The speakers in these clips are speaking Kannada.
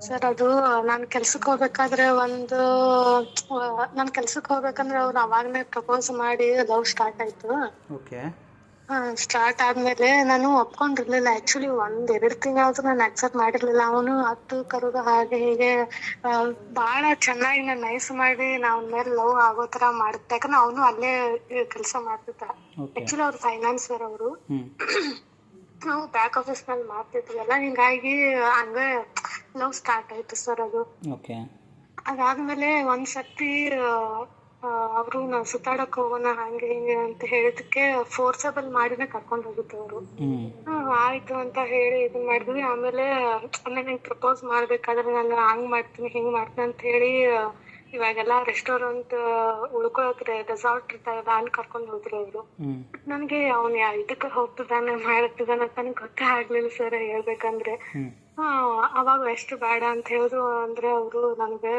ಸರ್ ಅದು ನಾನ್ ಕೆಲ್ಸಕ್ ಹೋಗ್ಬೇಕಾದ್ರೆ ಒಂದು ನಾನ್ ಕೆಲ್ಸಕ್ ಹೋಗ್ಬೇಕಂದ್ರೆ ಅವ್ರು ಅವಾಗನೇ ಪ್ರಪೋಸ್ ಮಾಡಿ ಲವ್ ಸ್ಟಾರ್ಟ್ ಆಯ್ತು. ಓಕೆ. ಸ್ಟಾರ್ಟ್ ಆದ್ಮೇಲೆ ನಾನು ಒಪ್ಕೊಂಡಿರ್ಲಿಲ್ಲ. ಆಕ್ಚುಲಿ ಒಂದ್ ಎರಡ್ ತಿಂಗಳಾದ್ರೂ ನಾನು ಅಕ್ಸೆಪ್ಟ್ ಮಾಡಿರ್ಲಿಲ್ಲ. ಅವನು ಹತ್ತು ಕರುದು ಹಾಗೆ ಹೀಗೆ ಬಹಳ ಬಾಳ ಚೆನ್ನಾಗಿ ನಾನು ನೈಸ್ ಮಾಡಿ ನಾವ್ ಮೇಲೆ ಲವ್ ಆಗೋ ತರ ಮಾಡುತ್ತೆ ಯಾಕಂದ್ರೆ ಅವನು ಅಲ್ಲೇ ಕೆಲಸ ಮಾಡ್ತಿದ್ದ. ಆಕ್ಚುಲಿ ಅವ್ರು ಫೈನಾನ್ಸರ್ ಅವರು. ನಾವು ಬ್ಯಾಕ್ ಆಫೀಸ್ನಲ್ಲಿ ಮಾಡ್ತಿದ್ವಲ್ಲ ಹಿಂಗಾಗಿ ಹಂಗ ಲವ್ ಸ್ಟಾರ್ಟ್ ಆಯ್ತು ಸರ್ ಅದು. ಓಕೆ ಅದಾದ್ಮೇಲೆ ಒಂದ್ ಸತಿ ಅವರು ನಾವ್ ಸುತ್ತಾಡಕ್ ಹೋಗೋಣ ಹಂಗೆ ಹಿಂಗೆ ಅಂತ ಹೇಳಿದಕ್ಕೆ ಫೋರ್ಸಬಲ್ ಮಾಡಿನ ಕರ್ಕೊಂಡ್ ಹೋಗಿದ್ದು ಅವರು. ಹ್ಮ್. ಆಯ್ತು ಅಂತ ಹೇಳಿ ಇದನ್ ಮಾಡಿದ್ವಿ. ಆಮೇಲೆ ನನಗೆ ಪ್ರಪೋಸ್ ಮಾಡ್ಬೇಕಾದ್ರೆ ನಾನು ಹಂಗ್ ಮಾಡ್ತೀನಿ ಹಿಂಗ್ ಮಾಡ್ತೀನಿ ಅಂತ ಹೇಳಿ ಇವಾಗೆಲ್ಲ ರೆಸ್ಟೋರೆಂಟ್ ಉಳ್ಕೊಳಕ್ ರೆಸಾರ್ಟ್ ಇರ್ತಾವಲ್ಲ ಅಲ್ಲಿ ಕರ್ಕೊಂಡ್ ಹೋದ್ರು ಅವರು. ನನ್ಗೆ ಅವ್ನ ಇದಕ್ಕೆ ಹೋಗ್ತಿದ್ದಾನೆ ಮಾಡ್ತಿದ್ದಾನೆ ಅಂತ ನನಗೆ ಗೊತ್ತೇ ಆಗ್ಲಿಲ್ಲ ಸರ್ ಹೇಳ್ಬೇಕಂದ್ರೆ. ಹಾ ಅವಾಗ ಎಷ್ಟು ಬೇಡ ಅಂತ ಹೇಳಿದ್ರು. ಅಂದ್ರೆ ಅವರು ನನಗೆ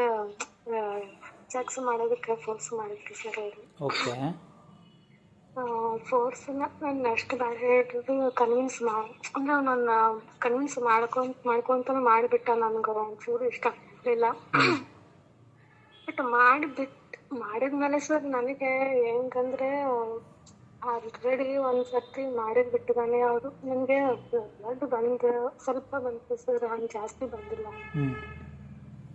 ಸೆಕ್ಸ್ ಮಾಡೋದಕ್ಕೆ ಫೋರ್ಸ್ ಮಾಡಿದ್ರು ಸರ್ ಅವರು. ಓಕೆ. ಫೋರ್ಸ್ ನಾನು ಎಷ್ಟು ಬೇಡ ಹೇಳಿದ್ರು. ಕನ್ವಿನ್ಸ್ ಮಾಡಿ ಅಂದ್ರೆ ನನ್ನ ಕನ್ವಿನ್ಸ್ ಮಾಡ್ಕೊಂತ ಮಾಡ್ಕೊಂತಾನೆ ಮಾಡಿಬಿಟ್ಟ ನನ್ಗೆ ಒಂಚೂರು ಇಷ್ಟ ಆಗ್ಲಿಲ್ಲ. ಬಟ್ ಮಾಡಿಬಿಟ್ಟು ಮಾಡಿದ್ಮೇಲೆ ಸರ್ ನನಗೆ ಹೆಂಗಂದ್ರೆ ಆಲ್ರೆಡಿ ಒಂದ್ ಸರ್ತಿ ಮಾಡಿದ್ ಬಿಟ್ಟಿದ್ದಾನೆ ಅವರು. ನನಗೆ ಬ್ಲಡ್ ಬಂದ ಸ್ವಲ್ಪ ಬಂತು ಸರ್ ಹಂಗ್ ಜಾಸ್ತಿ ಬಂದಿಲ್ಲ.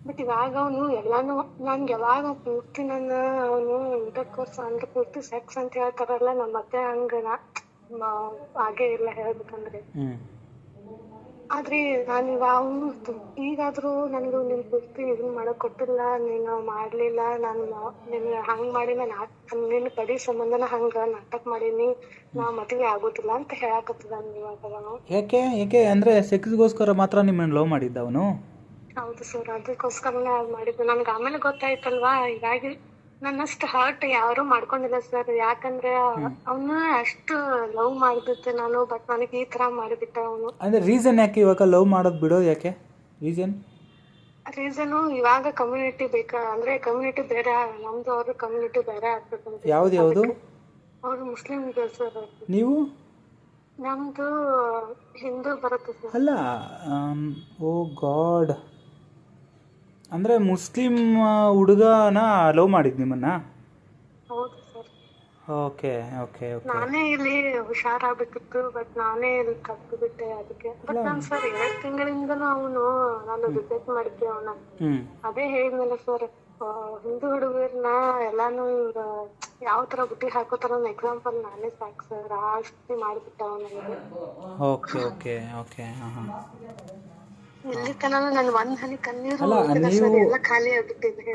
ಬಟ್ ಇವಾಗ ಅವನು ಎಲ್ಲಾನು ನನ್ಗೆ ಯಾವಾಗ ಪೂರ್ತಿ ನನ್ನ ಅವನು ಇಂಟರ್ ಕೋರ್ಸ್ ಅಂದ್ರೆ ಪೂರ್ತಿ ಸೆಕ್ಸ್ ಅಂತ ಹೇಳ್ತಾರಲ್ಲ ನಮ್ಮ ಮತ್ತೆ ಹಂಗ ಹಾಗೆ ಇಲ್ಲ ಹೇಳ್ಬೇಕಂದ್ರೆ. ಆದ್ರೆ ನಾನು ಅವನು ಈಗಾದ್ರೂ ನನಗೆ ನಿನ್ ಪೂರ್ತಿ ಇದನ್ ಮಾಡಕ್ ಕೊಟ್ಟಿಲ್ಲ ನೀನು ಮಾಡ್ಲಿಲ್ಲ ನಾನು ನಿನ್ ಹಂಗ್ ಮಾಡಿ ನಾನು ನಿನ್ ಕಡಿ ಸಂಬಂಧನ ಹಂಗ ನಾಟಕ ಮಾಡೀನಿ ನಾ ಮದ್ವೆ ಆಗೋದಿಲ್ಲ ಅಂತ ಹೇಳಕತ್ತದ ಇವಾಗ ಯಾಕೆ ಯಾಕೆ ಅಂದ್ರೆ ಸೆಕ್ಸ್ಗೋಸ್ಕರ ಮಾತ್ರ ನಿಮ್ಮನ್ನ ಲವ್ ಮಾಡಿದ್ದ ಅವನು? ಹೌದು ಸರ್ ಅದಕ್ಕೋಸ್ಕರನೇ ಅದ್ ಮಾಡಿದ್ದು. ನನ್ಗೆ ಆಮೇಲೆ ಗೊತ್ತಾಯ್ತಲ್ವಾ ಹೀಗಾಗಿ ನನ್ನಷ್ಟು ಹರ್ಟ್ ಯಾರು ಮಾಡ್ಕೊಂಡಿಲ್ಲ ಸರ್ ಯಾಕಂದ್ರೆ ಅವನ ಅಷ್ಟು ಲವ್ ಮಾಡ್ಬಿಟ್ಟೆ ನಾನು ಬಟ್ ನನಗೆ ಈ ತರ ಮಾಡಿಬಿಟ್ಟ ಅವನು. ಅಂದ್ರೆ ರೀಸನ್ ಯಾಕೆ ಇವಾಗ ಲವ್ ಮಾಡೋದು ಬಿಡೋದು ಯಾಕೆ? ರೀಸನ್ ರೀಸನು ಇವಾಗ ಕಮ್ಯುನಿಟಿ ಬೇಕಾ ಅಂದ್ರೆ ಕಮ್ಯುನಿಟಿ ಬೇರೆ ನಮ್ದು ಅವ್ರ ಕಮ್ಯುನಿಟಿ ಬೇರೆ ಆಗ್ಬೇಕಂತ ಯಾವ್ದು ಯಾವುದು? ಅವ್ರು ಮುಸ್ಲಿಂ ಸರ್ ನೀವು? ನಮ್ದು ಹಿಂದೂ ಬರುತ್ತೆ ಸರ್ ಅಲ್ಲ ಓ ಗಾಡ್. ಅಂದರೆ ಮುಸ್ಲಿಂ ಹುಡುಗನ ಲವ್ ಮಾಡಿದ್ ನಿಮ್ಮನ್ನ? ಹೌದು ಸರ್. Okay okay okay. ನಾನೇ ಇಲ್ಲಿ ಹುಷಾರಾಗ್ಬೇಕಿತ್ತು ಬಟ್ ನಾನೇ ಇಲ್ಲಿ ಕದ್ದು ಬಿಟ್ಟೆ ಅದಕ್ಕೆ ಬಟ್ ನಾನು ಸರ್ ಎರಡ್ ತಿಂಗಳಿಂದನೂ ಅವನು ನಾನು ರಿಜೆಕ್ಟ್ ಮಾಡಿದ್ದೆ ಅವನ. ಹ್ಞೂ ಅದೇ ಹೇಳಿದ್ನಲ್ಲ ಸರ್ ಹಿಂದೂ ಹುಡುಗರ್ನ ಎಲ್ಲಾನು ಇವ್ರ ಯಾವ ತರ ಬುಟ್ಟಿ ಹಾಕೋತಾರ ಎಕ್ಸಾಂಪಲ್ ನಾನೇ ಸಾಕು ಸರ್. ಆಸ್ತಿ ಮಾಡಿಬಿಟ್ಟ ಅವನಿಗೆ ಓಕೆ ಓಕೆ ಓಕೆ ಹಾಂ ಹಾಂ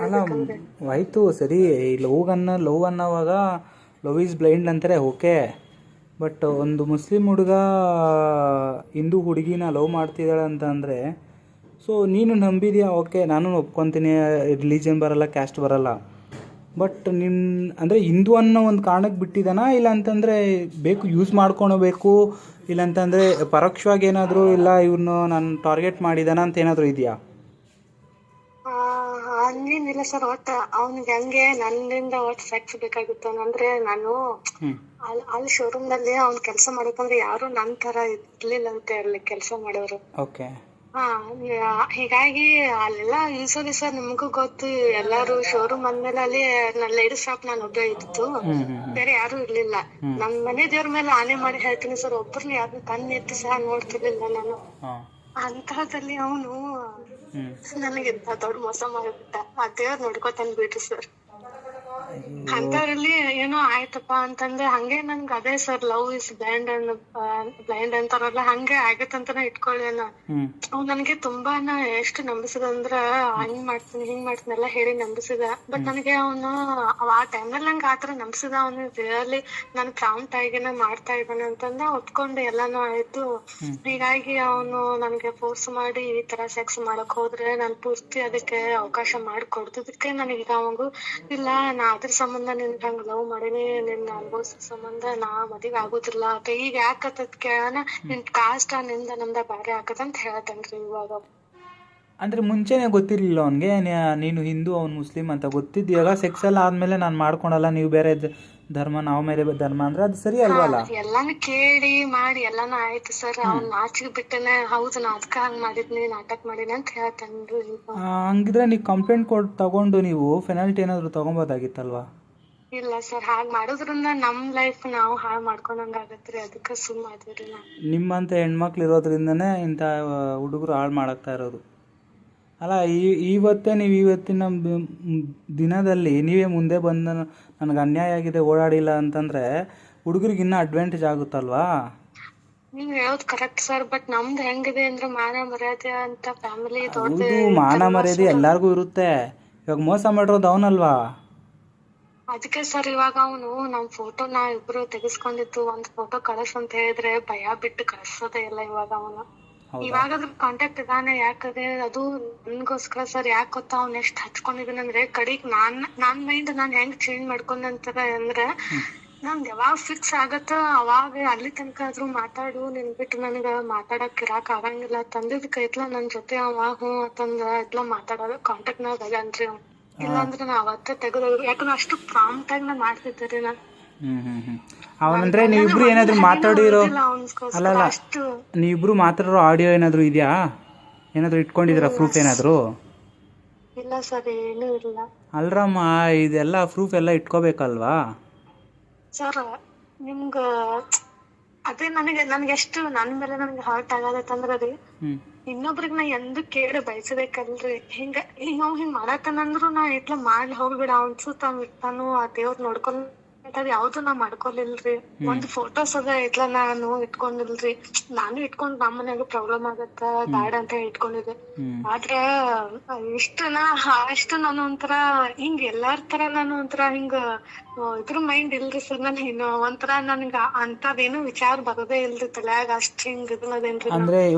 ಅಲ್ಲ, ಆಯಿತು ಸರಿ ಲವ್ ಅನ್ನ ಲವ್ ಅನ್ನೋವಾಗ ಲವ್ ಈಸ್ ಬ್ಲೈಂಡ್ ಅಂತಾರೆ ಓಕೆ. ಬಟ್ ಒಂದು ಮುಸ್ಲಿಂ ಹುಡುಗ ಹಿಂದೂ ಹುಡುಗಿನ ಲವ್ ಮಾಡ್ತಿದ್ದಾಳೆ ಅಂತ ಅಂದರೆ ಸೊ ನೀನು ನಂಬಿದ್ಯಾ? ಓಕೆ ನಾನು ಒಪ್ಕೊತೀನಿ ರಿಲಿಜನ್ ಬರಲ್ಲ ಕ್ಯಾಸ್ಟ್ ಬರಲ್ಲ. ಬಟ್ ನಿಮ್ಮ ಅಂದರೆ ಹಿಂದೂ ಅನ್ನೋ ಒಂದು ಕಾರಣಕ್ಕೆ ಬಿಟ್ಟಿದ್ದಾನಾ? ಇಲ್ಲ ಅಂತಂದರೆ ಬೇಕು ಯೂಸ್ ಮಾಡ್ಕೊಳ್ಬೇಕು ಇಲ್ಲ ಅಂತಂದರೆ ಪರೋಕ್ಷವಾಗಿ ಏನಾದರೂ ಇಲ್ಲ ಇವ್ರನ್ನು ನಾನು ಟಾರ್ಗೆಟ್ ಮಾಡಿದಾನ ಅಂತ ಏನಾದರೂ ಇದೆಯಾ? ಹಂಗೇನಿಲ್ಲ ಸರ್ ಒಟ್ಟ ಅವ್ನಿಗೆ ಹಂಗೆ ನನ್ನಿಂದ ಒಟ್ಟು ಸೆಕ್ಸ್ ಬೇಕಾಗಿತ್ತು ಅಂದ್ರೆ ನಾನು ಅಲ್ಲಿ ಅಲ್ಲಿ ಶೋರೂಮ್ನಲ್ಲಿ ಅವ್ನ್ ಕೆಲಸ ಮಾಡಬೇಕಂದ್ರೆ ಯಾರು ನನ್ ತರ ಇರ್ಲಿಲ್ಲ ಅಂತ ಅಲ್ಲಿ ಕೆಲಸ ಮಾಡೋರು. ಓಕೆ ಹಾ ಹೀಗಾಗಿ ಅಲ್ಲೆಲ್ಲ ಇಳ್ಸೋ ಸರ್ ನಿಮ್ಗೂ ಗೊತ್ತು ಎಲ್ಲಾರು ಶೋರೂಮ್ ಅಂದ್ಮೇಲೆ ಅಲ್ಲಿ ಲೇಡೀಸ್ ಶಾಪ್ ನಾನು ಒಬ್ಬ ಹ್ಞೂ ಬೇರೆ ಯಾರು ಇರ್ಲಿಲ್ಲ. ನಮ್ ಮನೆ ದೇವ್ರ ಮೇಲೆ ಆನೆ ಮಾಡಿ ಹೇಳ್ತೀನಿ ಸರ್ ಒಬ್ಬರನ್ನ ಯಾರು ಕಣ್ಣು ಎತ್ತಿ ಸಹ ನೋಡ್ತಿರ್ಲಿಲ್ಲ ನಾನು. ಅಂತಹದಲ್ಲಿ ಅವನು ನನಗೆ ದೊಡ್ಡ ಮೋಸ ಮಾಡಿಬಿಟ್ಟ. ಆ ದೇವ್ರ ನೋಡ್ಕೊತಾನೆ ಬಿಡ್ರಿ ಸರ್. ಅಂತವ್ರಲ್ಲಿ ಏನೋ ಆಯ್ತಪ್ಪ ಅಂತಂದ್ರೆ ಹಂಗೆ ನನ್ಗ ಅದೇ ಸರ್ ಲವ್ ಇಸ್ ಬ್ಲೈಂಡ್ ಅನ್ ಬ್ಲೈಂಡ್ ಅಂತಾರಲ್ಲ ಹಂಗೆ ಆಗತ್ತಂತಾನೆ ಇಟ್ಕೊಳ್ಳಿ ಅಣ್ಣ ಅವ್ ನನ್ಗೆ ತುಂಬಾನ ಎಷ್ಟು ನಂಬಿಸಿದ ಅಂದ್ರ ಹಂಗ್ ಮಾಡ್ತೀನಿ ಹಿಂಗ್ ಮಾಡ್ತೀನಿ ಎಲ್ಲ ಹೇಳಿ ನಂಬಿಸಿದ. ಬಟ್ ನನಗೆ ಅವನು ಆ ಟೈಮ್ನಲ್ಲಿ ನಂಗೆ ಆತರ ನಂಬಿಸಿದ. ಅವನು ರಿಯಲಿ ನಾನು ಪ್ರಾಂಪ್ಟ್ ಆಗಿನ ಮಾಡ್ತಾ ಇದ್ದಾನೆ ಅಂತಂದ ಒಪ್ಕೊಂಡು ಎಲ್ಲಾನು ಆಯ್ತು. ಹೀಗಾಗಿ ಅವನು ನನ್ಗೆ ಫೋರ್ಸ್ ಮಾಡಿ ಈ ತರ ಸೆಕ್ಸ್ ಮಾಡಕ್ ಹೋದ್ರೆ ನಾನ್ ಪೂರ್ತಿ ಅದಕ್ಕೆ ಅವಕಾಶ ಮಾಡಿ ಕೊಡ್ತಿದ್ದಕ್ಕೆ ನನಗೆ ಅವಂಗು ಇಲ್ಲ ನಾ ಅದ್ರ ಸಂಬಂಧ ನಿನ್ ಹಂಗ ಲವ್ ಮಾಡೇನಿ ನಿನ್ನ ಅನುಭವಿಸೋ ಸಂಬಂಧ ನಾ ಮದ್ವೆ ಆಗೋದಿಲ್ಲ. ಅಂತ ಈಗ ಯಾಕತ್ತದ್ ಕೇಳನ ನಿನ್ ಕಾಸ್ಟ್ನಿಂದ ನಮ್ದ ಬ್ಯಾರೆ ಆಕತ್ತಂತ ಹೇಳ್ತೇನ್ರಿ ಇವಾಗ. ಅಂದ್ರೆ ಮುಂಚೆನೆ ಗೊತ್ತಿರ್ಲಿಲ್ಲ ಅವನಿಗೆ ನೀನು ಹಿಂದೂ ಅವ್ನು ಮುಸ್ಲಿಂ ಅಂತ ಗೊತ್ತಿದ್ಯಾಗ ಸೆಕ್ಸ್ ಎಲ್ಲ ಆದ್ಮೇಲೆ ನಾನು ಮಾಡ್ಕೊಳಲ್ಲ ನೀವು ಬೇರೆ ಧರ್ಮ ನಾವು ಮೇಲೆ ಧರ್ಮ ಅಂದ್ರೆ ಅದು ಸರಿ ಅಲ್ವಲ್ಲ? ಎಲ್ಲಾನು ಕೇಳಿ ಮಾಡಿ ಎಲ್ಲಾನು ಆಯ್ತು ಸರ್. ಅವ್ನ ನಾಚಿಗೆ ಬಿಟ್ಟನೆ ಹೌದು ನಾ ಅದಕ್ಕ ಹಂಗ್ ಮಾಡಿದ್ನಿ ನಾಟಕ ಮಾಡಿನಿ ಅಂತ ಹೇಳ್ತಾನ್ರಿ ಹಂಗಿದ್ರೆ ನೀವು ಕಂಪ್ಲೇಂಟ್ ಕೊಡ್ ತಗೊಂಡು ನೀವು ಪೆನಾಲ್ಟಿ ಏನಾದ್ರು ತಗೊಂಬೋದಾಗಿತ್ತಲ್ವಾ? ಇಲ್ಲ ಸರ್ ಹಾಗ್ ಮಾಡೋದ್ರಿಂದ ನಮ್ ಲೈಫ್ ನಾವು ಹಾಳ್ ಮಾಡ್ಕೊಂಡಂಗ ಆಗತ್ರಿ ಅದಕ್ಕ ಸುಮ್ ಆದ್ರಿ ನಿಮ್ಮಂತ ಹೆಣ್ಮಕ್ಳು ಇರೋದ್ರಿಂದನೇ ಇಂಥ ಹುಡುಗರು ಹಾಳು ಮಾಡಾಕ್ತಾ ಇರೋದು. ಅಲ್ಲ ಈ ಇವತ್ತೇ ನೀವು ಇವತ್ತಿನ ದಿನದಲ್ಲಿ ನೀವೇ ಮುಂದೆ ಬಂದು ನನಗೆ ಅನ್ಯಾಯ ಆಗಿದೆ ಓಡಾಡಿಲ್ಲ ಅಂತಂದ್ರೆ ಹುಡುಗರಿಗೆ ಇನ್ನೂ ಅಡ್ವಾಂಟೇಜ್ ಆಗುತ್ತಲ್ವಾ? ನೀವ್ ಹೇಳೋದ್ ಕರೆಕ್ಟ್ ಸರ್ ಬಟ್ ನಮ್ದ್ ಹೆಂಗಿದೆ ಅಂದ್ರೆ ಮಾನ ಮರ್ಯಾದೆ ಅಂತ ಫ್ಯಾಮಿಲಿ ಹೌದು ಮಾನ ಮರ್ಯಾದೆ ಎಲ್ಲರಿಗೂ ಇರುತ್ತೆ. ಇವಾಗ ಮೋಸ ಮಾಡಿರೋದು ಅವನಲ್ವಾ? ಅದಕ್ಕೆ ಸರ್ ಇವಾಗ ಅವನು ನಮ್ ಫೋಟೋ ನಾ ಇಬ್ರು ತೆಗಿಸ್ಕೊಂಡಿದ್ದು ಒಂದ್ ಫೋಟೋ ಕಳಿಸ್ ಅಂತ ಹೇಳಿದ್ರೆ ಭಯ ಬಿಟ್ಟು ಕಳ್ಸೋದೇ ಇಲ್ಲ ಇವಾಗ ಅವನು. ಹೌದಾ? ಇವಾಗ ಅದ್ರ ಕಾಂಟ್ಯಾಕ್ಟ್ ಇದಾನೆ ಯಾಕಂದ್ರೆ ಅದು ನನ್ಗೋಸ್ಕರ ಸರ್ ಯಾಕೆ ಗೊತ್ತಾ ಅವ್ನ ಎಷ್ಟ್ ಹಚ್ಕೊಂಡಿದೀನಿ ಅಂದ್ರೆ ಕಡಿಗ್ ನಾನ್ ನಾನ್ ಮೈಂಡ್ ನಾನ್ ಹೆಂಗ್ ಚೇಂಜ್ ಮಾಡ್ಕೊಂಡಂತರ ಅಂದ್ರೆ ನಂದ್ ಯಾವಾಗ ಫಿಕ್ಸ್ ಆಗತ್ತ ಅವಾಗ ಅಲ್ಲಿ ತನಕ ಆದ್ರೂ ಮಾತಾಡು ನಿನ್ ಬಿಟ್ಟು ನನಗ ಮಾತಾಡಕ್ ಇರಾಕ್ ಆಗಂಗಿಲ್ಲ. ತಂದಿದ್ ಕೈತ್ಲ ನನ್ ಜೊತೆ ಅವ ಹ್ಞೂ ಅಂತಂದ ಇಟ್ಲ ಮಾತಾಡೋದು ಕಾಂಟ್ಯಾಕ್ಟ್ ನಾಗ ಅನ್ರಿ ಅವ್ನು. ಇಲ್ಲಾಂದ್ರೆ ನಾ ಅವತ್ತ ತೆಗೆದು ಯಾಕಂದ್ರೆ ಅಷ್ಟು ಪ್ರಾಂಪ್ಟ್ ಆಗಿ ನಾ ಮಾಡ್ತಿದ್ದೆ ನಾ ಹ್ಮ್ ಹ್ಮ್ ಹ್ಞೂ ಅವನಂದ್ರೆ ನೀವಿಬ್ರು ಏನಾದ್ರು ಮಾತಾಡಿರೋ ಅಲ್ಲಲ್ಲ. ನೀವಿಬ್ರು ಮಾತಾಡೋ ಆಡಿಯೋ ಏನಾದರೂ ಇದೆಯಾ? ಏನಾದರೂ ಇಟ್ಕೊಂಡಿದ್ದೀರಾ ಪ್ರೂಫ್ ಏನಾದ್ರು? ಇಲ್ಲ ಸರ್ ಏನೂ ಇಲ್ಲ. ಅಲ್ರಮ್ಮ ಇದೆಲ್ಲ ಪ್ರೂಫ್ ಎಲ್ಲ ಇಟ್ಕೋಬೇಕಲ್ವಾ? ಸರ್ ನಿಮ್ಗ ಅದೇ ನನಗೆ ನನಗೆ ಎಷ್ಟು ನನ್ನ ಮೇಲೆ ನನಗೆ ಹರ್ಟ್ ಆಗದೈತಂದ್ರ ರೀ ಇನ್ನೊಬ್ರಿಗೆ ನಾ ಎಂದು ಕೇಳ ಬಯಸಬೇಕಲ್ರಿ. ಹಿಂಗ ಹಿಂಗ ಅವ್ ಹಿಂಗ್ ಮಾಡತ್ತಾನಂದ್ರು ನಾ ಇಟ್ಲ ಮಾಡ್ಲಿ ಹೋಗ್ಬಿಡ. ಅವ್ನ್ ಸುತ್ತ ಅವ್ನ್ ಇರ್ತಾನು ಆ ದೇವ್ರ ನೋಡ್ಕೊಂಡ್ ಅದ್ ಯಾವ್ದು ನಾ ಮಾಡ್ಕೊಲಿಲ್ರಿ. ಒಂದ್ ಫೋಟೋಸ್ ಅದ ಇಟ್ಲ ನಾನು ಇಟ್ಕೊಂಡಿಲ್ರಿ. ನಾನು ಇಟ್ಕೊಂಡ್ ನಮ್ ಮನ್ಯಾಗ ಪ್ರಾಬ್ಲಮ್ ಆಗತ್ತ ಬ್ಯಾಡ ಅಂತ ಇಟ್ಕೊಂಡಿದ್ದೆ. ಆದ್ರ ಇಷ್ಟ ನಾ ಅಷ್ಟು ನಾನು ಒಂಥರ ಹಿಂಗ್ ಎಲ್ಲಾರ್ ತರ ನಾನು ಒಂಥರ ಹಿಂಗ ಇದ್ರ ಮೈಂಡ್ ಇಲ್ರಿ ಸರ್ ನನ್ ಒಂತರ ಒಂಥರ ನನ್ಗ ಅಂತದೇನು ವಿಚಾರ ಬರೋದೇ ಇಲ್ರಿ ತಲ್ಯಾಗ. ಅಷ್ಟ್ ಹಿಂಗ್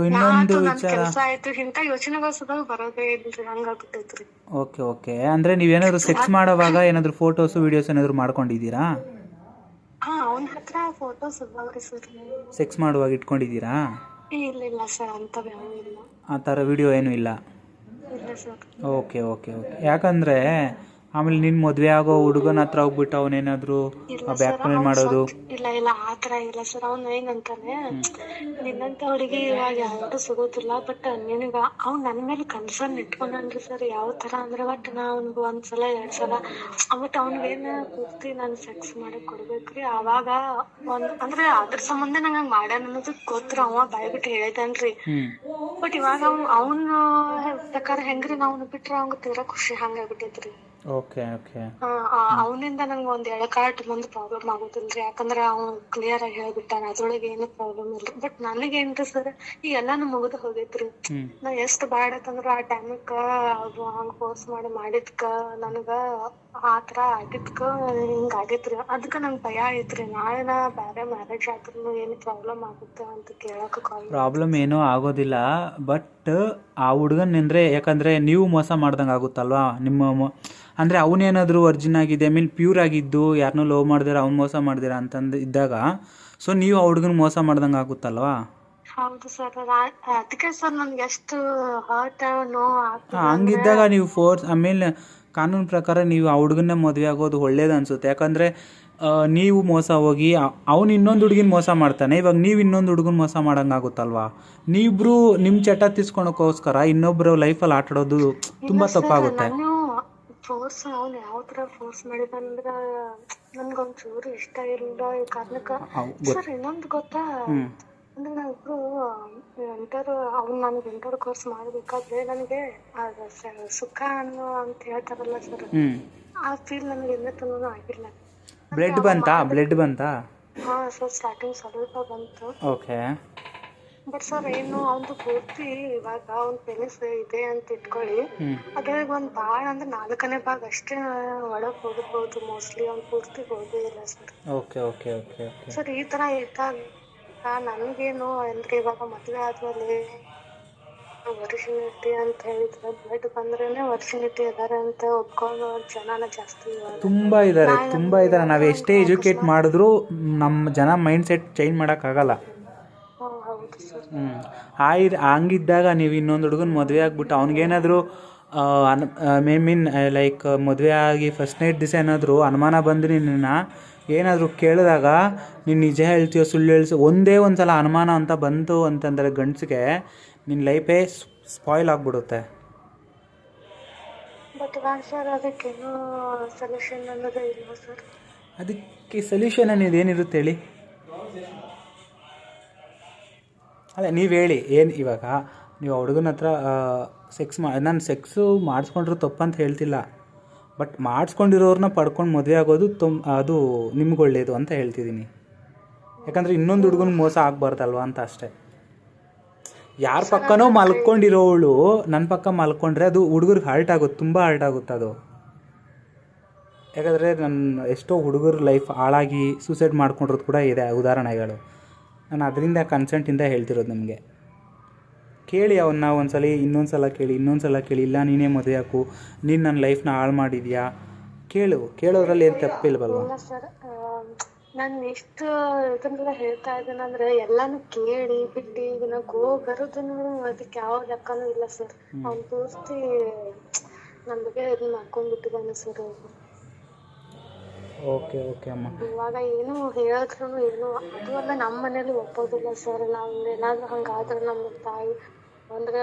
ಇನ್ನೊಂದು ನನ್ ಕೆಲ್ಸ ಆಯ್ತು ಇಂತ ಯೋಚನೆಗಳು ಸದಾ ಬರೋದೇ ಇಲ್ರಿ. ಹಂಗಾಗ್ಬಿಟ್ಟೈತ್ರಿ ಓಕೆ ಓಕೆ. ಅಂದರೆ ನೀವೇನಾದರೂ ಸೆಕ್ಸ್ ಮಾಡುವಾಗ ಏನಾದರೂ ಫೋಟೋಸು ವೀಡಿಯೋಸ್ ಏನಾದರೂ ಮಾಡ್ಕೊಂಡಿದ್ದೀರಾ? ಹಾ ಅವನ ಹತ್ರ ಫೋಟೋಸ್ ಸರ್ ಸೆಕ್ಸ್ ಮಾಡುವಾಗ ಇಟ್ಕೊಂಡಿದ್ದೀರಾ? ಇಲ್ಲ ಇಲ್ಲ ಸರ್ ಅಂತವ್ ಯಾವು ಇಲ್ಲ. ಆ ಥರ ವಿಡಿಯೋ ಏನೂ ಇಲ್ಲ. ಇಲ್ಲ ಸರ್ ಓಕೆ ಓಕೆ ಓಕೆ. ಯಾಕಂದರೆ ಆಮೇಲೆ ನಿನ್ ಮದ್ವೆ ಆಗೋ ಹುಡುಗನ ಹತ್ರ ಹೋಗ್ಬಿಟ್ಟು ಅವನೇನಾದ್ರು ಇಲ್ಲ ಬ್ಯಾಕ್ ಸರ್ ಮೇಲ್ ಮಾಡೋದು? ಇಲ್ಲ ಇಲ್ಲ ಆತರ ಇಲ್ಲ ಸರ್ ಅವ್ನು ಹೆಂಗಂತಾನೆ ನಿನ್ನಂತ ಹುಡುಗಿ ಇವಾಗ ಯಾವ್ದು ಸಿಗೋದಿಲ್ಲ ಬಟ್ ನಿನಗ ಅವ್ನ್ ನನ್ ಮೇಲೆ ಕನ್ಸರ್ನ್ ಇಟ್ಕೊಂಡನ್ರಿ ಸರ್ ಯಾವ ತರ ಅಂದ್ರೆ ಬಟ್ ನಾ ಅವ್ನಿಗೆ ಒಂದ್ಸಲ ಎರಡ್ ಸಲ ಅವತ್ ಅವ್ನಿಗೇನ ಪೂರ್ತಿ ನಾನು ಸೆಕ್ಸ್ ಮಾಡಕ್ ಕೊಡ್ಬೇಕ್ರಿ. ಅವಾಗ ಒಂದ್ ಅಂದ್ರೆ ಅದ್ರ ಸಂಬಂಧ ನಂಗ ಹಂಗ್ ಮಾಡ್ಯಾನ ಅನ್ನೋದು ಗೊತ್ತ್ರ ಅವ ಬಾಯ್ಬಿಟ್ಟು ಹೇಳಿದನ್ರಿ ಬಟ್ ಇವಾಗ ಅವ್ನ್ ಅವ್ನ ಪ್ರಕಾರ ಹೆಂಗ್ರಿ ನಾವ್ ಬಿಟ್ರೆ ಅವ್ನ್ ತೀರಾ ಖುಷಿ ಹಂಗಾಗ್ಬಿಟ್ಟೈತ್ರಿ. ಓಕೆ ಓಕೆ ಅವನಿಂದ ನಂಗೆ ಒಂದ್ ಎಳಕಾಟ್ ಮುಂದ್ ಪ್ರಾಬ್ಲಮ್ ಆಗುದಿಲ್ರಿ ಯಾಕಂದ್ರ ಅವ್ನು ಕ್ಲಿಯರ್ ಆಗಿ ಹೇಳ್ಬಿಟ್ಟಾನ ಅದ್ರೊಳಗೆ ಏನು ಪ್ರಾಬ್ಲಮ್ ಇಲ್ರಿ ಬಟ್ ಏನ್ರಿ ಸರ್ ಈ ಎಲ್ಲಾನು ಮುಗಿದು ಹೋಗೈತ್ರಿ. ನಾ ಎಷ್ಟ್ ಬಾಡತ್ತಂದ್ರ ಆ ಟೈಮಕ್ಕ ಅದು ಹಂಗ್ ಫೋರ್ಸ್ ಮಾಡಿ ಮಾಡಿದ್ಕ ನನಗ ಆತರ ಆಗಿದ್ಕ ಹಿಂಗ ಆಗೈತ್ರಿ. ಅದಕ್ಕ ನಂಗ್ ಭಯ ಐತ್ರಿ. ನಾಳೆ ನಾ ಬ್ಯಾರೆ ಮ್ಯಾರೇಜ್ ಆದ್ರೂ ಏನ್ ಪ್ರಾಬ್ಲಮ್ ಆಗುತ್ತೆ ಅಂತ ಕೇಳಕ್ ಕಾಲ್ ಪ್ರಾಬ್ಲಮ್ ಏನೂ ಆಗೋದಿಲ್ಲ. ಬಟ್ ಆ ಹುಡುಗನ್ ನಿಂದ್ರೆ ಯಾಕಂದ್ರೆ ನೀವು ಮೋಸ ಮಾಡ್ದಂಗೆ ಆಗುತ್ತಲ್ವಾ? ನಿಮ್ಮ ಅಂದ್ರೆ ಅವನೇನಾದ್ರೂ ವರ್ಜಿನ್ ಆಗಿದೆ ಮೀನ್ ಪ್ಯೂರ್ ಆಗಿದ್ದು ಯಾರನ್ನೂ ಲವ್ ಮಾಡಿದ್ರೆ ಅವ್ನು ಮೋಸ ಮಾಡಿದಿರ ಅಂತಂದು ಇದ್ದಾಗ ಸೊ ನೀವು ಆ ಹುಡುಗನ ಮೋಸ ಮಾಡ್ದಂಗೆ ಆಗುತ್ತಲ್ವಾ? ಹೌದು ಸರ್. ಅದಕ್ಕೆ ಸರ್ ನನ್ಗೆ ಎಷ್ಟು ಹರ್ಟ್ ನೋವು ಆಗ್ತದೆ ಆ, ಹಂಗಿದ್ದಾಗ ನೀವು ಫೋರ್ಸ್ ಆಮೇಲೆ ಕಾನೂನು ಪ್ರಕಾರ ನೀವು ಆ ಹುಡುಗನ್ನೇ ಮದುವೆ ಆಗೋದು ಒಳ್ಳೇದು ಅನಿಸುತ್ತೆ. ಯಾಕಂದರೆ ನೀವು ಮೋಸ ಹೋಗಿ ಅವನು ಇನ್ನೊಂದು ಹುಡುಗಿನ ಮೋಸ ಮಾಡ್ತಾನೆ. ಇವಾಗ ನೀವು ಇನ್ನೊಂದು ಹುಡುಗನ ಮೋಸ ಮಾಡೋಂಗಾಗುತ್ತಲ್ವಾ ನೀವಿಬ್ರು ನಿಮ್ಮ ಚಟ ತಿಸ್ಕೊಳಕ್ಕೋಸ್ಕರ ಇನ್ನೊಬ್ಬರು ಲೈಫಲ್ಲಿ ಆಟಾಡೋದು ತುಂಬ ತಪ್ಪಾಗುತ್ತೆ. ಫೋರ್ಸ್ ಅವ್ನು ಯಾವ ತರ ಫೋರ್ಸ್ ಮಾಡಿದಂದ್ರ ನನ್ಗೊಂದ್ ಚೂರು ಇಷ್ಟ ಇಲ್ಲ ಈ ಕಾರಣಕ್ಕ. ಸರ್ ಇನ್ನೊಂದು ಗೊತ್ತಾ? ಅಂದ್ರೆ ನಾವಿಬ್ರು ಇಂಟರ್ ಅವ್ನು ನನಗೆ ಇಂಟರ್ ಕೋರ್ಸ್ ಮಾಡ್ಬೇಕಾದ್ರೆ ನನಗೆ ಸುಖ ಅನ್ನೋ ಅಂತ ಹೇಳ್ತಾರಲ್ಲ ಸರ್ ಆ ಫೀಲ್ ನನಗೆ ಇನ್ನೂ ತನೂ ಆಗಿಲ್ಲ ಬ್ಲಡ್ ಬಂತಾ? ಬ್ಲಡ್ ಬಂತಾ? ಹಾ ಸರ್ ಸ್ಟಾರ್ಟಿಂಗ್ ಸ್ವಲ್ಪ ಬಂತು. ಓಕೆ ಬಟ್ ಸರ್ ಏನು ಅವ್ನ್ದು ಪೂರ್ತಿ ಇವಾಗ ಅವ್ನ್ ಪೆನಿಸ್ ಇದೆ ಅಂತ ಇಟ್ಕೊಳ್ಳಿ. ಅದ್ರಾಗ ಒಂದ್ ಭಾಳ ಅಂದ್ರೆ ನಾಲ್ಕನೇ ಭಾಗ ಅಷ್ಟೇ ಒಳಗ್ ಹೋಗಿರ್ಬೋದು ಮೋಸ್ಟ್ಲಿ ಅವ್ನ್ ಪೂರ್ತಿ ಹೋಗೋದಿಲ್ಲ sir okay okay okay sir ಈ ತರ ಇದ್ದಾಗ ನನ್ಗೇನು ಅಂದ್ರೆ ಇವಾಗ ಮದ್ವೆ ಆದ್ಮೇಲೆ ವರ್ಜಿನಿಟಿ ಅಂತ ಹೇಳಿದ್ರೆ ಬ್ಲಡ್ ಬಂದ್ರೇನೆ ವರ್ಜಿನಿಟಿ ಇದಾರೆ ಅಂತ ಒಪ್ಕೊಳ್ಳೋ ಜನನ ಜಾಸ್ತಿ ಇವಾಗ. ತುಂಬ ಇದ್ದಾರೆ ತುಂಬ ಇದ್ದಾರೆ ನಾವು ಎಷ್ಟೇ ಎಜುಕೇಟ್ ಮಾಡಿದ್ರೂ ನಮ್ಮ ಜನ ಮೈಂಡ್ ಸೆಟ್ ಚೇಂಜ್ ಮಾಡೋಕ್ಕಾಗಲ್ಲ. ಹ್ಮ್, ಹೌದು ಸರ್. ಹ್ಞೂ ಹಂಗಿದ್ದಾಗ ನೀವು ಇನ್ನೊಂದು ಹುಡುಗನ ಮದುವೆ ಆಗ್ಬಿಟ್ಟು ಅವ್ನಿಗೇನಾದರೂ ಮೇ ಮೀನ್ ಲೈಕ್ ಮದುವೆ ಆಗಿ ಫಸ್ಟ್ ನೈಟ್ ದಿವಸ ಏನಾದರೂ ಅನುಮಾನ ಬಂದು ನಿನ್ನ ಏನಾದರೂ ಕೇಳಿದಾಗ ನೀನು ನಿಜ ಹೇಳ್ತೀಯೋ ಸುಳ್ಳು ಹೇಳ್ತೀಯೋ ಒಂದೇ ಒಂದು ಸಲ ಅನುಮಾನ ಅಂತ ಬಂತು ಅಂತಂದರೆ ಗಂಡಸಿಗೆ ನಿನ್ನ ಲೈಫೇ ಸ್ಪಾಯ್ಲ್ ಆಗಿಬಿಡುತ್ತೆ. ಅದಕ್ಕೆ ಸೊಲ್ಯೂಷನ್ ಅನ್ನೋದು ಏನಿರುತ್ತೆ ಹೇಳಿ? ಅದೇ ನೀವು ಹೇಳಿ ಏನು ಇವಾಗ? ನೀವು ಹುಡುಗನ ಹತ್ರ ಸೆಕ್ಸ್ ಮಾ ನಾನು ಸೆಕ್ಸು ಮಾಡಿಸ್ಕೊಂಡ್ರು ತಪ್ಪಂತ ಹೇಳ್ತಿಲ್ಲ. ಬಟ್ ಮಾಡಿಸ್ಕೊಂಡಿರೋರನ್ನ ಪಡ್ಕೊಂಡು ಮದುವೆ ಆಗೋದು ತುಂಬ ಅದು ನಿಮ್ಗೆ ಒಳ್ಳೆಯದು ಅಂತ ಹೇಳ್ತಿದ್ದೀನಿ. ಯಾಕಂದರೆ ಇನ್ನೊಂದು ಹುಡುಗನ ಮೋಸ ಆಗಬಾರ್ದಲ್ವ ಅಂತ ಅಷ್ಟೇ. ಯಾರ ಪಕ್ಕನೋ ಮಲ್ಕೊಂಡಿರೋವಳು ನನ್ನ ಪಕ್ಕ ಮಲ್ಕೊಂಡ್ರೆ ಅದು ಹುಡುಗರಿಗೆ ಹರ್ಟ್ ಆಗುತ್ತೆ ತುಂಬ ಹರ್ಟ್ ಆಗುತ್ತೆ ಅದು. ಯಾಕಂದರೆ ನನ್ನ ಎಷ್ಟೋ ಹುಡುಗರ ಲೈಫ್ ಹಾಳಾಗಿ ಸೂಸೈಡ್ ಮಾಡ್ಕೊಂಡಿರೋದು ಕೂಡ ಇದೆ, ಉದಾಹರಣೆಗಳು. ನಾನು ಅದರಿಂದ ಕನ್ಸೆಂಟಿಂದ ಹೇಳ್ತಿರೋದು ನಿಮಗೆ. ಕೇಳಿ ಅವನ್ನ ಒಂದ್ಸಲಿ ಇನ್ನೊಂದ್ಸಲ ಕೇಳಿ ಇನ್ನೊಂದ್ಸಲ ಕೇಳಿ ಇಲ್ಲ ನೀನೇ ಮದುವೆ ಹಾಕು ನೀನು ನನ್ನ ಲೈಫ್ನ ಹಾಳು ಮಾಡಿದ್ಯಾ? ಕೇಳು ಕೇಳೋದ್ರಲ್ಲಿ ಏನು ತಪ್ಪಿಲ್ವಲ್ವಾ? ನಾನು ಎಷ್ಟು ಇದನ್ನೆಲ್ಲ ಹೇಳ್ತಾ ಇದ್ದೇನೆ ಅಂದ್ರೆ ಎಲ್ಲಾನು ಕೇಳಿ ಬಿಟ್ಟು ಇದನ್ನ ಗೋ ಬರೋದನ್ನು ಅದಕ್ಕೆ ಯಾವ ಲೆಕ್ಕನೂ ಇಲ್ಲ ಸರ್ ಅವ್ನು ಪೂರ್ತಿ ನನ್ನ ಬಗ್ಗೆ ಇದನ್ನ ಹಾಕೊಂಡ್ಬಿಟ್ಟಿದ್ದಾನೆ ಸರ್ ಓಕೆ ಓಕೆ ಅಮ್ಮ. ಇವಾಗ ಏನು ಹೇಳಿದ್ರು ಏನು ಅದು ಅಲ್ಲ ನಮ್ಮ ಮನೇಲಿ ಒಪ್ಪೋದಿಲ್ಲ ಸರ್ ನಾವು ಏನಾದ್ರೂ ಹಂಗಾದ್ರೆ ನಮ್ಮ ತಾಯಿ ಅಂದ್ರೆ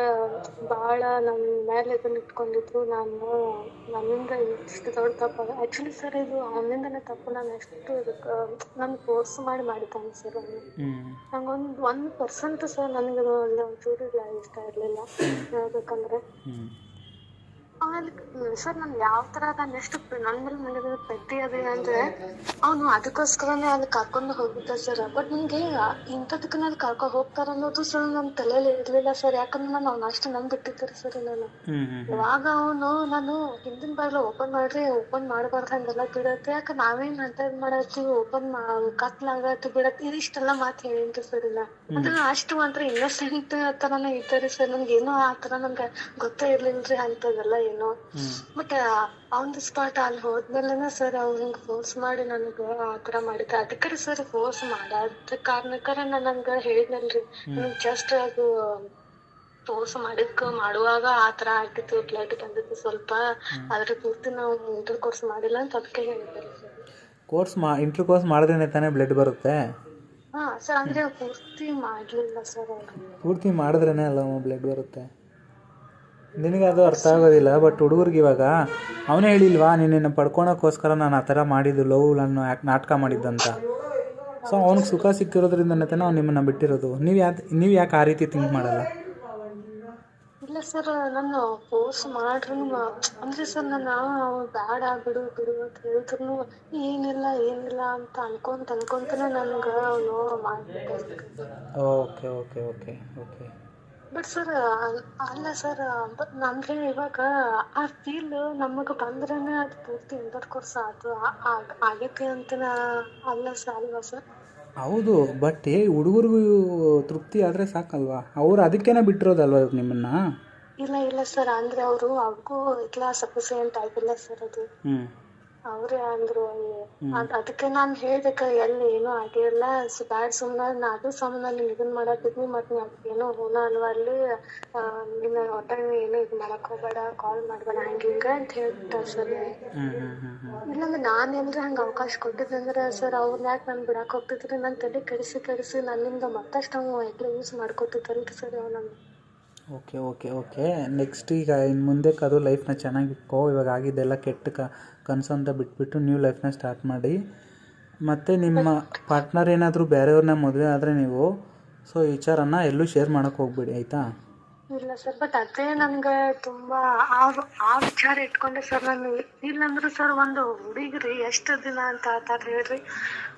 ಬಹಳ ನಮ್ಮ ಮೇಲೆ ಇದನ್ನ ಇಟ್ಕೊಂಡಿದ್ರು. ನಾನು ನನ್ನಿಂದ ಇಷ್ಟು ದೊಡ್ಡ ತಪ್ಪು ಆಕ್ಚುಲಿ ಸರ್ ಇದು ಅವನಿಂದನೇ ತಪ್ಪು. ನಾನು ಎಷ್ಟು ಇದಕ್ಕೆ ನನ್ ಫೋರ್ಸ್ ಮಾಡಿ ಮಾಡಿದ್ದಾನೆ ಸರ್ ಅವನು ನಂಗೊಂದು ಒನ್ ಪರ್ಸೆಂಟ್ ಸರ್ ನನಗೆ ಒಂಚೂರು ಇಷ್ಟ ಇರಲಿಲ್ಲ. ಹೇಳ್ಬೇಕಂದ್ರೆ ಆಮೇಲೆ ಸರ್ ನಾನು ಯಾವ ತರ ನಾನು ಎಷ್ಟು ನನ್ನ ಮೇಲೆ ಮಾಡಿದ ಪೆಟ್ಟಿ ಅದೇ ಅಂದ್ರೆ ಅವನು ಅದಕ್ಕೋಸ್ಕರನೇ ಅಲ್ಲಿ ಕರ್ಕೊಂಡು ಹೋಗಿದ್ದ ಸರ್ ಬಟ್ ನಿಮ್ಗೆ ಇಂಥದಕ್ಕೆ ನಾನು ಕರ್ಕೊ ಹೋಗ್ತಾರ ಅನ್ನೋದು ಸರ್ ನನ್ನ ತಲೆಯಲ್ಲಿ ಇರ್ಲಿಲ್ಲ ಸರ್ ಯಾಕಂದ್ರೆ ನಾನು ಅವ್ನ ಅಷ್ಟು ನಂಬಿಟ್ಟಿದ್ದಾರೆ ಸರ್ ನಾನು. ಇವಾಗ ಅವನು ನಾನು ಹಿಂದಿನ ಬಾಗಿಲು ಓಪನ್ ಮಾಡ್ರಿ ಓಪನ್ ಮಾಡಬಾರ್ದು ಹಂಗೆಲ್ಲ ಬಿಡತ್ತೆ. ಯಾಕೆ ನಾವೇನ್ ಅಂತ ಮಾಡತ್ತೀವಿ ಓಪನ್ ಕತ್ಲಾಗತ್ತಿ ಬಿಡತ್ತೆ. ಇದಿಷ್ಟೆಲ್ಲ ಮಾತು ಹೇಳಿನ್ರಿ ಸರ್ ಇಲ್ಲ ಅಂದ್ರೆ ಅಷ್ಟು ಮಾತ್ರ ಇನ್ನೋಸೆಂಟ್ ತರಾನೇ ಇದ್ದಾರೆ ಸರ್ ನನ್ಗೆ ಏನೋ ಆ ತರ ನನ್ಗೆ ಗೊತ್ತೇ ಇರ್ಲಿಲ್ರಿ ಅಂತದೆಲ್ಲ ಏನೋ? ಬಟ್ ಆನ್ ದ ಸ್ಪಾಟ್ ಅಲ್ಲಿ ಹೋದ್ಮೇಲೆನೆ ಸರ್ ಅವ್ರು ಹಿಂಗ್ ಫೋರ್ಸ್ ಮಾಡಿ ನನಗ ಆ ತರ ಮಾಡಿದ್ದ ಅದಕ್ಕೆ ಸರ್ ಫೋರ್ಸ್ ಮಾಡಾದ ಕಾರಣಕ್ಕರ ನನಗ ಹೇಳಿದ್ನಲ್ರಿ. ಜಸ್ಟ್ ಅದು ಫೋರ್ಸ್ ಮಾಡಿದ್ಕ ಮಾಡುವಾಗ ಆ ತರ ಆಗಿತ್ತು ಬ್ಲಡ್ ಬಂದಿತ್ತು ಸ್ವಲ್ಪ. ಅದ್ರ ಪೂರ್ತಿ ನಾವು ಇಂಟರ್ ಕೋರ್ಸ್ ಮಾಡಿಲ್ಲ ಅಂತ ಅದಕ್ಕೆ ಹೇಳಿದ್ದಾರೆ ಕೋರ್ಸ್ ಮಾ ಇಂಟರ್ ಕೋರ್ಸ್ ಮಾಡಿದ್ರೆ ತಾನೇ ಬ್ಲಡ್ ಬರುತ್ತೆ? ಹಾ ಸರ್ ಅಂದ್ರೆ ಪೂರ್ತಿ ಮಾಡ್ಲಿಲ್ಲ ಸರ್ ಪೂರ್ತಿ ಮಾಡಿದ್ರೇನೆ ಅಲ್ಲ ಬ್ಲಡ್ ಬರುತ್ತೆ? ನಿನಗೆ ಅದು ಅರ್ಥ ಆಗೋದಿಲ್ಲ ಬಟ್ ಹುಡುಗರಿಗೆ ಇವಾಗ ಅವನೇ ಹೇಳಿಲ್ವಾ ನಿನ್ನನ್ನು ಪಡ್ಕೊಳಕ್ಕೋಸ್ಕರ ನಾನು ಆ ಥರ ಮಾಡಿದ್ದು ಲವ್ ನಾನು ಯಾಕೆ ನಾಟಕ ಮಾಡಿದ್ದಂತ. ಸೊ ಅವ್ನಿಗೆ ಸುಖ ಸಿಕ್ಕಿರೋದ್ರಿಂದನೇ ತಾನೇ ಅವ್ನು ನಿಮ್ಮನ್ನು ಬಿಟ್ಟಿರೋದು. ನೀವು ಯಾಕೆ ನೀವು ಯಾಕೆ ಆ ರೀತಿ ಥಿಂಕ್ ಮಾಡಲ್ಲ? ಇಲ್ಲ ಸರ್ ನಾನು ಪೋಸ್ಟ್ ಮಾಡ್ರು ಅಂದ್ರೆ ಸರ್ ನಾನು ಬ್ಯಾಡ ಬಿಡು ಬಿಡು ಅಂತ ಹೇಳಿದ್ರು ಏನಿಲ್ಲ ಏನಿಲ್ಲ ಅಂತ ಅನ್ಕೊಂತ ಅನ್ಕೊಂತಾನೆ ನನ್ಗೆ ಮಾಡ್ಬಿಟ್ಟೆ okay okay okay okay. But sir ಅಲ್ಲ ಸರ್ ಅಂದ್ರೆ ಇವಾಗ ಆ ಫೀಲ್ ನಮಗೆ ಬಂದ್ರೇನೆ ಅದು ಪೂರ್ತಿ ಇಂಟರ್ ಕೋರ್ಸ್ ಅದು ಆಗೈತಿ ಅಂತ ಅಲ್ಲ ಸರ್ ಅಲ್ವಾ ಸರ್ ಹೌದು ಬಟ್ ಏ ಹುಡುಗರಿಗೂ ತೃಪ್ತಿ ಆದರೆ ಸಾಕಲ್ವಾ? ಅವ್ರು ಅದಕ್ಕೇನೆ ಬಿಟ್ಟಿರೋದಲ್ವಾ ಇವಾಗ ನಿಮ್ಮನ್ನ? ಇಲ್ಲ ಇಲ್ಲ ಸರ್ ಅಂದ್ರೆ ಅವರು ಅವ್ರಿಗೂ ಇಲ್ಲ ಸಫಿಸಿಯೆಂಟ್ ಆಗಿಲ್ಲ ಸರ್ ಅದು. ಹ್ಞೂ ಅವ್ರೇ ಅಂದ್ರು ಅದ್- ಅದಕ್ಕೆ ನಾನ್ ಹೇಳ್ಬೇಕ ಎಲ್ಲಿ ಏನೂ ಆಗಿರಲ್ಲ ಸೊ ಬ್ಯಾಡ್ ಸುಮ್ನ ನಾ ಅದು ಸುಮ್ನ ನೀನ್ ಇದನ್ ಮಾಡತ್ತಿದ್ನಿ ಮತ್ ನೀ ಏನೋ ಹೋನ ಅಲ್ವಾ ಅಲ್ಲಿ. ನಿನ್ನ ಒಟ್ಟ ಏನೋ ಇದ್ ಮಾಡಕ್ ಹೋಗ್ಬೇಡ ಕಾಲ್ ಮಾಡ್ಬೇಡ ಹಂಗ ಹಿಂಗ ಅಂತ ಹೇಳ್ಬಿಟ್ಟ ಸರ್. ಇಲ್ಲಾಂದ್ರೆ ನಾನ್ ಏನ್ರ ಹಂಗ ಅವಕಾಶ ಕೊಟ್ಟಿದ್ದಂದ್ರ ಸರ್ ಅವ್ರನ್ನ ಯಾಕೆ ನನ್ ಬಿಡಾಕ್ ಹೋಗ್ತಿದ್ರಿ? ನನ್ ತಲೆ ಕೆಡಿಸಿ ಕೆಡಿಸಿ ನನ್ನಿಂದ ಮತ್ತಷ್ಟು ಅವ್ನು ಎಗ್ಲ ಯೂಸ್ ಮಾಡ್ಕೊತಿದ್ದಲ್ರಿ ಸರ್ ಅವ್ನ ಓಕೆ ಓಕೆ ಓಕೆ. ನೆಕ್ಸ್ಟ್ ಈಗ ಇನ್ನು ಮುಂದೆ ಅದು ಲೈಫ್ನ ಚೆನ್ನಾಗಿ ಇಟ್ಕೋ ಇವಾಗ ಆಗಿದ್ದೆಲ್ಲ ಕೆಟ್ಟ ಕ ಕನಸು ಅಂತ ಬಿಟ್ಬಿಟ್ಟು ನ್ಯೂ ಲೈಫ್ನ ಸ್ಟಾರ್ಟ್ ಮಾಡಿ. ಮತ್ತು ನಿಮ್ಮ ಪಾರ್ಟ್ನರ್ ಏನಾದರೂ ಬೇರೆಯವ್ರನ್ನ ಮದುವೆ ಆದರೆ ನೀವು ಸೊ ಈ ವಿಚಾರನ ಎಲ್ಲೂ ಶೇರ್ ಮಾಡೋಕ್ಕೆ ಹೋಗ್ಬೇಡಿ ಆಯಿತಾ? ಇಲ್ಲ ಸರ್ ಬಟ್ ಅದೇ ನನ್ಗೆ ತುಂಬಾ ಆ ಆ ವಿಚಾರ ಇಟ್ಕೊಂಡೆ ಸರ್ ನಾನು. ಇಲ್ಲಂದ್ರೆ ಸರ್ ಒಂದು ಹುಡುಗ್ರಿ ಎಷ್ಟು ದಿನ ಅಂತ ಆತಾರ ಹೇಳ್ರಿ.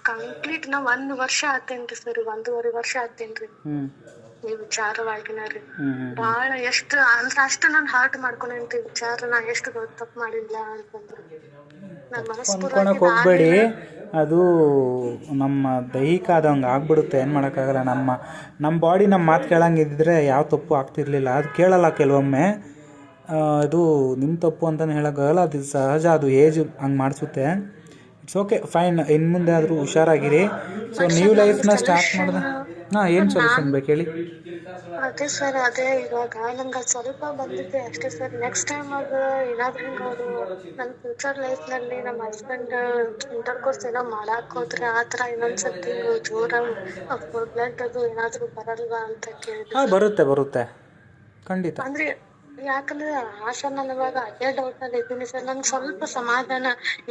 ಕಂಪ್ಲೀಟ್ ನಾ ಒಂದ್ ವರ್ಷ ಆತೇನ್ರಿ ಸರ್ ಒಂದೂವರೆ ವರ್ಷ ಆತೇನ್ರಿ. ಈ ವಿಚಾರವಾಗಿನ ರೀ ಹ್ಞೂ ಹ್ಞೂ ಬಾಳ ಎಷ್ಟು ಅಂದ್ರ ಅಷ್ಟ ನಾನ್ ಹಾರ್ಟ್ ಮಾಡ್ಕೊಂಡಂತ ವಿಚಾರ ನಾ ಎಷ್ಟು ದೊಡ್ಡ ತಪ್ಪು ಮಾಡಿಲ್ಲ ಅಂತಂದ್ರು. ನಾನ್ ಮನಸ್ಪೂರ್ವಕ ಅನ್ಕೊಳಕ್ಕೆ ಹೋಗಬೇಡಿ. ಅದು ನಮ್ಮ ದೈಹಿಕ ಅದು ಹಂಗೆ ಆಗ್ಬಿಡುತ್ತೆ ಏನು ಮಾಡೋಕ್ಕಾಗಲ್ಲ. ನಮ್ಮ ನಮ್ಮ ಬಾಡಿ ನಮ್ಮ ಮಾತು ಕೇಳಂಗಿದ್ದರೆ ಯಾವ ತಪ್ಪು ಆಗ್ತಿರ್ಲಿಲ್ಲ. ಅದು ಕೇಳಲ್ಲ ಕೆಲವೊಮ್ಮೆ. ಅದು ನಿಮ್ಮ ತಪ್ಪು ಅಂತಲೇ ಹೇಳೋಕ್ಕಾಗಲ್ಲ. ಅದು ಸಹಜ ಅದು ಏಜ್ ಹಂಗೆ ಮಾಡಿಸುತ್ತೆ. ಇಟ್ಸ್ ಓಕೆ ಫೈನ್ ಇನ್ನು ಮುಂದೆ ಆದರೂ ಹುಷಾರಾಗಿರಿ. ಸೊ ನ್ಯೂ ಲೈಫ್ನ ಸ್ಟಾರ್ಟ್ ಮಾಡಿದೆ ಹಾಂ ಏನು ಸೊಲ್ಯೂಷನ್ ಬೇಕು ಹೇಳಿ? ಅದೇ ಸರ್ ಅದೇ ಇವಾಗ ನಂಗೆ ಸ್ವಲ್ಪ ಬಂದಿದೆ. ಅಷ್ಟೇ ಸರ್ ನೆಕ್ಸ್ಟ್ ಟೈಮ್ ಅದು ಏನಾದ್ರು ಅವರು ನನ್ನ ಫ್ಯೂಚರ್ ಲೈಫ್ನಲ್ಲಿ ನಮ್ಮ ಹಸ್ಬೆಂಡ್ ಇಂಟರ್ ಕೋರ್ಸ್ ಏನೋ ಮಾಡಾಕ್ ಹೋದ್ರೆ ಆತರ ಇನ್ನೊಂದ್ಸತಿ ಜೋರ ಬ್ಲಡ್ ಅದು ಏನಾದ್ರು ಬರಲ್ವಾ ಅಂತ ಕೇಳಿದೆ ಹಾಂ ಬರುತ್ತೆ ಬರುತ್ತೆ. ಖಂಡಿತ. ಅಂದ್ರೆ ಯಾಕಂದ್ರೆ ಹಾಸನ ಇವಾಗ ಅದೇ ಡೌಟ್ನಲ್ಲಿ ಇದ್ದೀನಿ ಸರ್. ನಂಗೆ ಸ್ವಲ್ಪ ಸಮಾಧಾನ.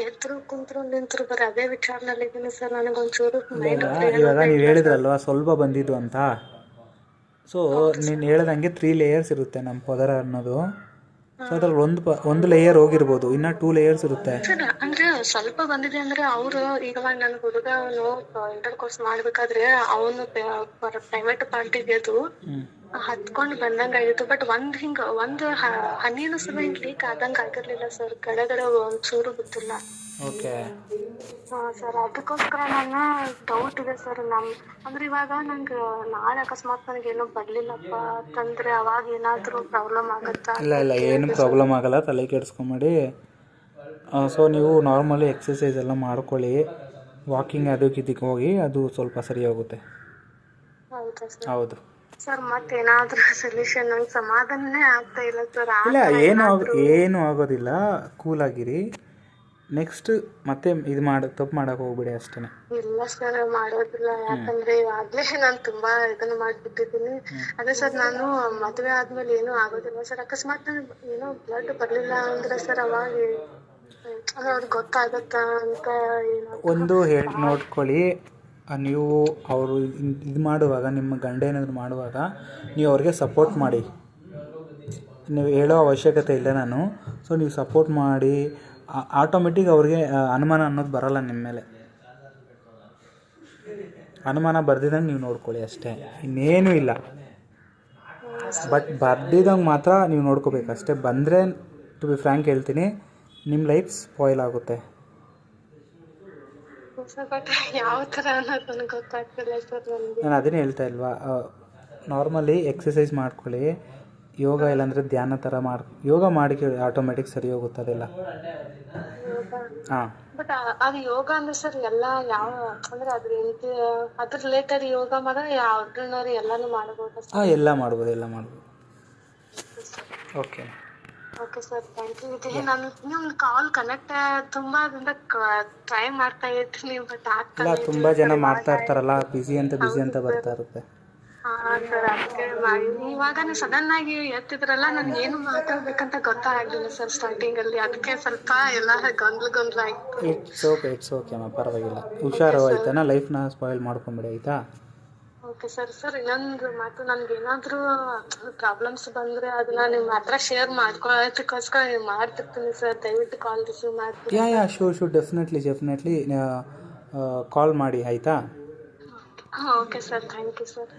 ಎದ್ರು ಕುಂತ್ರು ನಿಂತ್ರು ಬರ ಅದೇ ವಿಚಾರನಲ್ಲಿ ಇದ್ದೀನಿ ಸರ್. ನನಗೊಂಚೂರು ಮೈಂಡ್ ಇವಾಗ ನೀವು ಹೇಳಿದ್ರಲ್ವಾ ಸ್ವಲ್ಪ ಬಂದಿದ್ದು ಅಂತ? ಸೊ ನೀನು ಹೇಳ್ದಂಗೆ ತ್ರೀ ಲೇಯರ್ಸ್ ಇರುತ್ತೆ ನಮ್ಮ ಪದರ ಅನ್ನೋದು. ಸೊ ಅದ್ರಲ್ಲಿ ಒಂದು ಒಂದು ಲೇಯರ್ ಹೋಗಿರ್ಬೋದು ಇನ್ನ ಟೂ ಲೇಯರ್ಸ್ ಇರುತ್ತೆ. ಅಂದ್ರೆ ಸ್ವಲ್ಪ ಬಂದಿದೆ ಅಂದ್ರೆ ಅವರು ಈಗ ನನ್ನ ಹುಡುಗ ಅವನು ಇಂಟರ್ ಕೋರ್ಸ್ ಮಾಡ್ಬೇಕಾದ್ರೆ ಅವನು ಪ್ರೈವೇಟ್ ಪಾರ್ಟಿಗೆ ಅದು ಹತ್ಕೊಂಡ್ ಬಂದಂಗ ಆಗಿತ್ತು. ಬಟ್ ಒಂದ್ ಹಿಂಗ ಒಂದ್ ಹನಿನು ಸಹ ಹಿಂಗ್ ಲೀಕ್ ಆದಂಗ ಆಗಿರ್ಲಿಲ್ಲ ಸರ್ ಕೆಳಗಡೆ ಒಂದ್ ಚೂರು ಗೊತ್ತಿಲ್ಲ ಓಕೆ ಹಾ ಸರ್ ಅದಕ್ಕೋಸ್ಕರ ನನ್ನ ಡೌಟ್ ಇದೆ ಸರ್ ನಮ್ ಅಂದ್ರೆ ಇವಾಗ ನಂಗೆ ನಾಳೆ ಅಕಸ್ಮಾತ್ ನನಗೇನೋ ಬರ್ಲಿಲ್ಲಪ್ಪ ಅಂತಂದ್ರೆ ಅವಾಗ ಏನಾದ್ರೂ ಪ್ರಾಬ್ಲಮ್ ಆಗುತ್ತಾ ಇಲ್ಲ ಇಲ್ಲ. ಏನು ಪ್ರಾಬ್ಲಮ್ ಆಗಲ್ಲ. ತಲೆ ಕೆಡಿಸ್ಕೊಂಬೇಡಿ. ಸೊ ನೀವು ನಾರ್ಮಲಿ ಎಕ್ಸಸೈಸ್ ಎಲ್ಲ ಮಾಡ್ಕೊಳ್ಳಿ. ವಾಕಿಂಗ್ ಅದಕ್ಕೆ ಇದಕ್ಕೆ ಹೋಗಿ ಅದು ಸ್ವಲ್ಪ ಸರಿ ಹೋಗುತ್ತೆ. ಹೌದಾ. ಸರ್ ಮತ್ತೆ ಏನಾದ್ರೂ ಮತ್ತೇನಾದ್ರೂ ಸೊಲ್ಯೂಷನ್ ನಂಗೆ ಸಮಾಧಾನನೇ ಆಗ್ತಾ ಇಲ್ಲ ಸರ್ ಇಲ್ಲ ಏನು ಆಗ ಏನು ಆಗೋದಿಲ್ಲ. ಕೂಲಾಗಿರಿ ನೆಕ್ಸ್ಟ್ ಮತ್ತೆ ಇದು ಮಾಡ ತಪ್ಪು ಮಾಡಕ್ ಹೋಗ್ಬಿಡಿ ಅಷ್ಟೇ ಇಲ್ಲ ಸರ್ ಮಾಡೋದಿಲ್ಲ. ಯಾಕಂದ್ರೆ ಇವಾಗ್ಲೇ ನಾನ್ ತುಂಬಾ ಇದನ್ನ ಮಾಡ್ಬಿಟ್ಟಿದ್ದೀನಿ. ಅದೇ ಸರ್ ನಾನು ಮದ್ವೆ ಆದ್ಮೇಲೆ ಏನು ಆಗೋದಿಲ್ಲ ಸರ್. ಅಕಸ್ಮಾತ್ ನನ್ಗ್ ಏನೋ ಬ್ಲಡ್ ಬರ್ಲಿಲ್ಲ ಅಂದ್ರೆ ಸರ್ ಅವಾಗ ಅವ್ರಿಗೆ ಗೊತ್ತಾಗತ್ತಾ ಅಂತ ಏನೋ ಒಂದು ಹೇಳಿ ನೋಡ್ಕೊಳ್ಳಿ. ನೀವು ಅವರು ಇದು ಮಾಡುವಾಗ, ನಿಮ್ಮ ಗಂಡ ಏನಾದರೂ ಮಾಡುವಾಗ, ನೀವು ಅವ್ರಿಗೆ ಸಪೋರ್ಟ್ ಮಾಡಿ. ನೀವು ಹೇಳೋ ಅವಶ್ಯಕತೆ ಇಲ್ಲ ನಾನು. ಸೊ ನೀವು ಸಪೋರ್ಟ್ ಮಾಡಿ ಆಟೋಮೆಟಿಕ್ ಅವ್ರಿಗೆ ಅನುಮಾನ ಅನ್ನೋದು ಬರಲ್ಲ ನಿಮ್ಮ ಮೇಲೆ. ಅನುಮಾನ ಬರ್ದಿದಂಗೆ ನೀವು ನೋಡ್ಕೊಳ್ಳಿ ಅಷ್ಟೇ. ಇನ್ನೇನೂ ಇಲ್ಲ. ಬಟ್ ಬರ್ದಿದಂಗೆ ಮಾತ್ರ ನೀವು ನೋಡ್ಕೋಬೇಕು ಅಷ್ಟೇ. ಬಂದರೆ ಟು ಬಿ ಫ್ರ್ಯಾಂಕ್ ಹೇಳ್ತೀನಿ, ನಿಮ್ಮ ಲೈಫ್ ಸ್ಪಾಯ್ಲ್ ಆಗುತ್ತೆ. ಬಟ್ ಯಾವ ತರ ಅನ್ನೋದು ನನಗೆ ಗೊತ್ತಾಗ್ತಿಲ್ಲ ಸರ್ ನನ್ಗೆ. ನಾನು ಅದನ್ನೇ ಹೇಳ್ತಾ ಇಲ್ವಾ? ನಾರ್ಮಲಿ ಎಕ್ಸಸೈಸ್ ಮಾಡ್ಕೊಳ್ಳಿ. ಯೋಗ ಇಲ್ಲಾಂದರೆ ಧ್ಯಾನ ಥರ ಮಾಡಿ ಯೋಗ ಮಾಡಿ ಆಟೋಮೆಟಿಕ್ ಸರಿ ಹೋಗುತ್ತೆ ಅದೆಲ್ಲ? ಹಾಂ. ಬಟ್ ಅದು ಯೋಗ ಅಂದ್ರೆ ಸರ್ ಎಲ್ಲಾ ಯಾವ ಅಂದ್ರೆ ಅದ್ರ ಅದ್ರ ರಿಲೇಟೆಡ್ ಯೋಗ ಮಾಡ ಆರ್ಡಿನರಿ ಎಲ್ಲಾನು ಮಾಡಬಹುದು ಹಾಂ ಎಲ್ಲ ಮಾಡ್ಬೋದು ಎಲ್ಲ ಮಾಡ್ಬೋದು. Okay okay sir thank you ಇದೆ ನಾನು ನಿಮ್ಮ ಕಾಲ್ ಕನೆಕ್ಟ್ ತುಂಬಾ ದಿನದ ಟ್ರೈ ಮಾಡ್ತಾ ಇರ್ತೀನಿ ಬಟ್ ಆಗ್ತಾ ಇಲ್ಲ ತುಂಬ ಜನ ಮಾಡ್ತಾ ಇರ್ತಾರಲ್ಲ ಬಿಜಿ ಅಂತ ಬಿಜಿ ಅಂತ ಬರ್ತಾ ಇರುತ್ತೆ. ಹಾ ಸರ್ ಅದಕ್ಕೆ ಇವಾಗ ನೀವು ಸಡನ್ ಆಗಿ ಎತ್ತಿದ್ರಲ್ಲ ನನ್ಗೆ ಏನು ಮಾತಾಡ್ಬೇಕಂತ ಗೊತ್ತಾಗ್ಲಿಲ್ಲ ಸರ್ ಸ್ಟಾರ್ಟಿಂಗ್ ಅಲ್ಲಿ. ಅದಕ್ಕೆ ಸ್ವಲ್ಪ ಎಲ್ಲ ಗೊಂದಲ ಗೊಂದಲ ಆಯ್ತು. ಇಟ್ಸ್ ಓಕೆ ಇಟ್ಸ್ ಓಕೆ ಅಮ್ಮ ಪರವಾಗಿಲ್ಲ. ಹುಷಾರು ಆಯ್ತಾನ ಲೈಫ್ನ ಸ್ಪಾಯ್ಲ್ ಮಾಡ್ಕೊಂಬಿಡಿ ಆಯಿತಾ? Okay sir sir. ಇನ್ನೊಂದು ಮಾತು ನನ್ಗೆ ಏನಾದ್ರೂ ಪ್ರಾಬ್ಲಮ್ಸ್ ಬಂದ್ರೆ ಅದನ್ನ ನಿಮ್ ಹತ್ರ ಶೇರ್ ಮಾಡ್ಕೊಳ್ಳೋದಕ್ಕೋಸ್ಕರ ನೀವು ಮಾಡ್ತಿರ್ತೀನಿ ಸರ್ ದಯವಿಟ್ಟು ಕಾಲ್ ರಿಸೀವ್ ಮಾಡ್ತೀನಿ yeah yeah sure sure definitely definitely call ಮಾಡಿ ಆಯ್ತಾ? Okay sir thank you sir